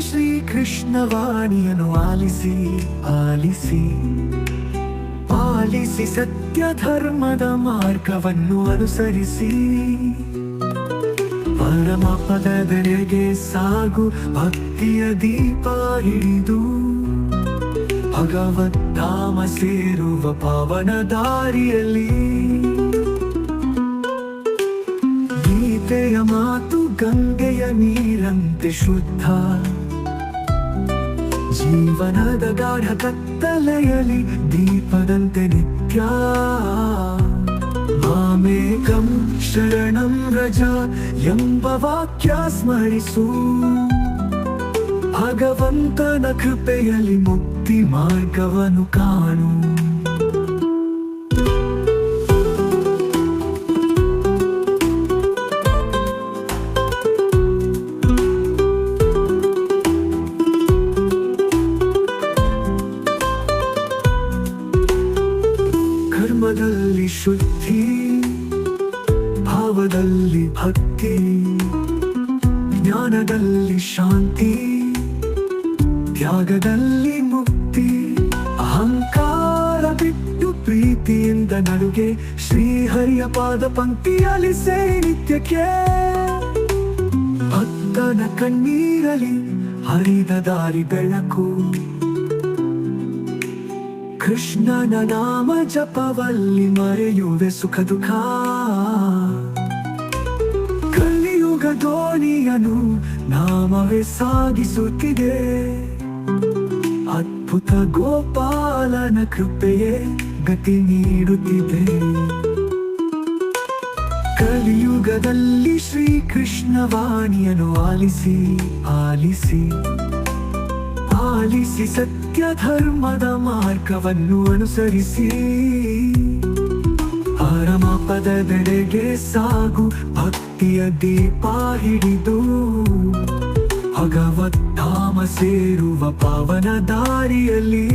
ಶ್ರೀಕೃಷ್ಣ ವಾಣಿಯನ್ನು ಆಲಿಸಿ ಆಲಿಸಿ, ಪಾಲಿಸಿ ಸತ್ಯ ಧರ್ಮದ ಮಾರ್ಗವನ್ನು ಅನುಸರಿಸಿ. ಪರಮ ಪದದೆಡೆಗೆ ಸಾಗು, ಭಕ್ತಿಯ ದೀಪ ಹಿಡಿದು ಭಗವದ್ಧಾಮ ಸೇರುವ ಪಾವನ ದಾರಿಯಲ್ಲಿ. ಗೀತೆಯ ಮಾತು ಗಂಗೆಯ ನೀರಂತೆ ಶುದ್ಧ. ಜೀವನದ ಗಾಢ ಕತ್ತಲೆಯಲಿ ದೀಪದಂತೆ ನಿತ್ಯ. ಮಾಮೇಕಂ ಶರಣಂ ರಜ ಎಂಬ ವಾಕ್ಯ ಸ್ಮರಿಸು. ಭಗವಂತನ ಕೃಪೆಯಲ್ಲಿ ಮುಕ್ತಿ ಮಾರ್ಗವನ್ನು ಕಾಣು. ಕರ್ಮದಲ್ಲಿ ಶುದ್ಧಿ, ಭಾವದಲ್ಲಿ ಭಕ್ತಿ, ಜ್ಞಾನದಲ್ಲಿ ಶಾಂತಿ, ತ್ಯಾಗದಲ್ಲಿ ಮುಕ್ತಿ, ಅಹಂಕಾರ ಬಿಟ್ಟು ಪ್ರೀತಿಯಿಂದ ನಡುಗೆ ಶ್ರೀಹರಿಯ ಪಾದ ಪಂಕ್ತಿಯಲ್ಲಿ ನಿತ್ಯಕ್ಕೆ. ಭಕ್ತನ ಕಣ್ಣೀರಲಿ ಹರಿದ ದಾರಿ ಬೆಳಕು. ಕೃಷ್ಣನ ನಾಮ ಜಪವಲ್ಲಿ ಮರೆಯುವೆ ಸುಖ ದುಃಖ. ಕಲಿಯುಗ ದೋಣಿಯನು ನಾಮವೇ ಸಾಗಿಸುತ್ತಿದೆ. ಅದ್ಭುತ ಗೋಪಾಲನ ಕೃಪೆಯೇ ಗತಿ ನೀಡುತ್ತಿದೆ. ಕಲಿಯುಗದಲ್ಲಿ ಶ್ರೀಕೃಷ್ಣ ವಾಣಿಯನ್ನು ಆಲಿಸಿ ಆಲಿಸಿ. ಆಲಿಸಿ ಸತ್ಯ ಧರ್ಮದ ಮಾರ್ಗವನ್ನು ಅನುಸರಿಸಿ. ಪರಮ ಪದದೆಡೆಗೆ ಸಾಗು, ಭಕ್ತಿಯ ದೀಪ ಹಿಡಿದು. ಭಗವದ್ಧಾಮ ಸೇರುವ ಪಾವನ ದಾರಿಯಲ್ಲಿ